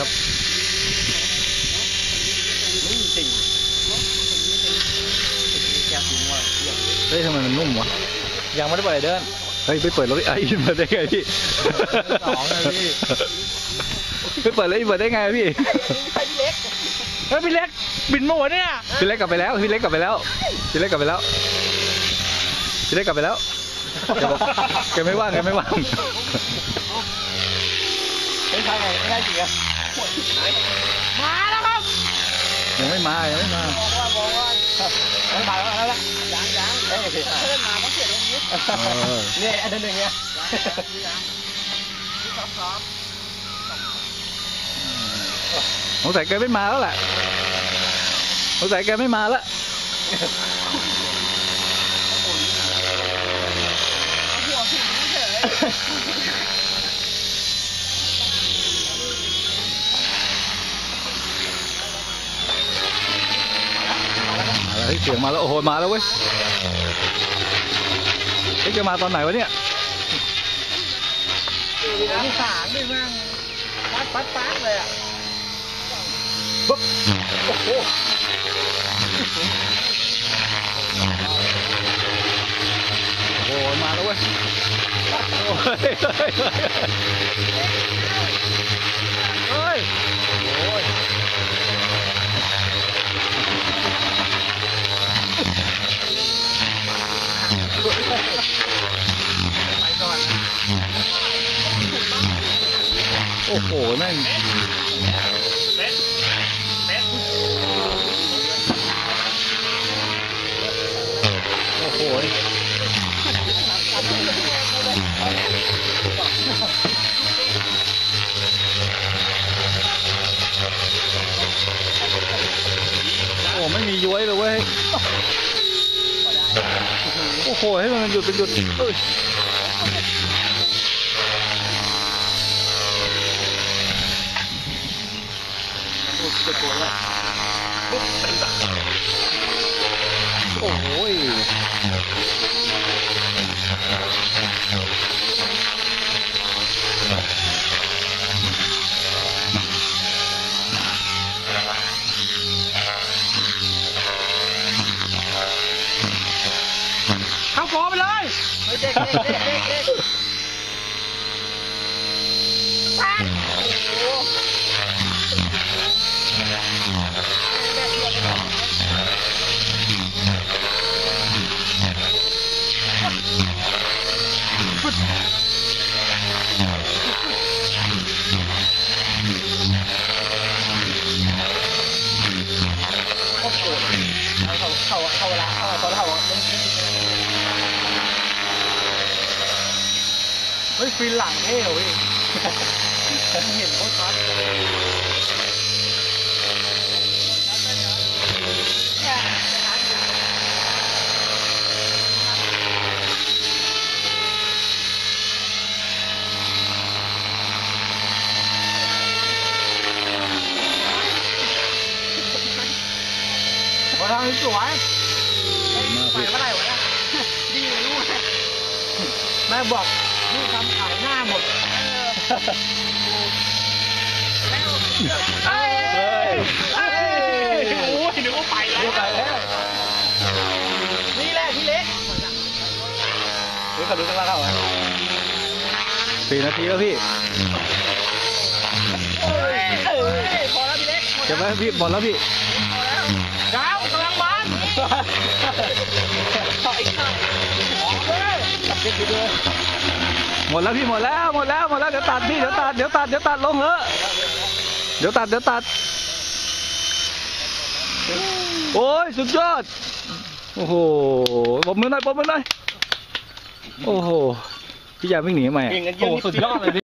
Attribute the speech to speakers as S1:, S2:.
S1: ครับ
S2: นุ่มจริงอยากกินว่า
S1: เฮ้ยทำไมมันนุ่มวะ
S2: ยังไม่ได้เปิดเดิน
S1: เฮ้ยไปเปิดรถไอ้อินเปิดได้ไงพี่
S2: สองเลยพี่
S1: ไปเปิดแล้วอินเปิดได้ไงพี่
S2: เฮ้ยพี่เล็กบินมาหัวเนี่ย
S1: พี่เล็กกลับไปแล้วพี่เล็กกลับไปแล้วพี่เล็กกลับไปแล้วพี่เล็กกลับไปแล้วแกบอกแกไม่ว่างแกไม่ว่าง
S2: ไม่ใช่ไงไม่ใช่จริงอะ มาแล้วครับ
S1: ยังไม่มายังไม่มา
S2: บอกว่าบอกว่าไม่มาแล้วแล้วละยังยังเอ้ยเพื่อนมาต้องเสียตรงนี้
S1: เออ
S2: เนี่ยอันนั้นหนึ่งเนี่ย
S1: สงสัยแกไม่มาแล้วแหละสงสัยแกไม่มาแล้วมา เฮ้ยเสียงมาแล้วโอ้โหมาแล้วเว้ยเฮ้ยจะมาตอนไหนวะเนี่ย
S2: มีสามนี่มั่งปัดปัดปัดเลยอะ
S1: ปุ๊บโอ้โหโอ้โหมาแล้วเว้ยโอ้ยเฮ้ยเฮ้ย อ้โหแม่งโอ้โหโอ้ไม่มีย้วยเลยเว้ย โอ้โห ให้มันหยุดเป็นหยุดเอ้ย โอ้โหเข้าฟอไปเลย
S2: เด็กเด็กเด็กเด็กเด็ก เขาเขาละเขาเขาเขาเฮ้ยฟินหลังเท่เหรอพี่ฉันเห็นโคตรชัดมาทำส ไปเมื่อไหร่วะเนี่ยดีเลยลูกแม่บอกลูกทำขายหน้าหมดเฮ้ยเฮ้ยโอ้ยนึกว่าไปแล้วไปแล้วนี่แหละพี่เล็กเฮ้ยเขาดูตั้งแล้วเหรอ
S1: สี่นาทีแล้วพี่
S2: เฮ้ยเฮ้ยพอแล้วพี่เล็ก
S1: เก็บไว้พี่หมดแล้วพี่
S2: ดาวกำลังมัน
S1: หมดแล้วพี่หมดแล้วหมดแล้วหมดแล้วเดี๋ยวตัดพี่เดี๋ยวตัดเดี๋ยวตัดเดี๋ยวตัดลงเถอะเดี๋ยวตัดเดี๋ยวตัด โอ้ยสุดยอด โอ้โหปมมือหน่อยปมมือหน่อย โอ้โห พี่ยาวิ่งหนีทำไมอะ
S2: โอ้สุดยอดเลย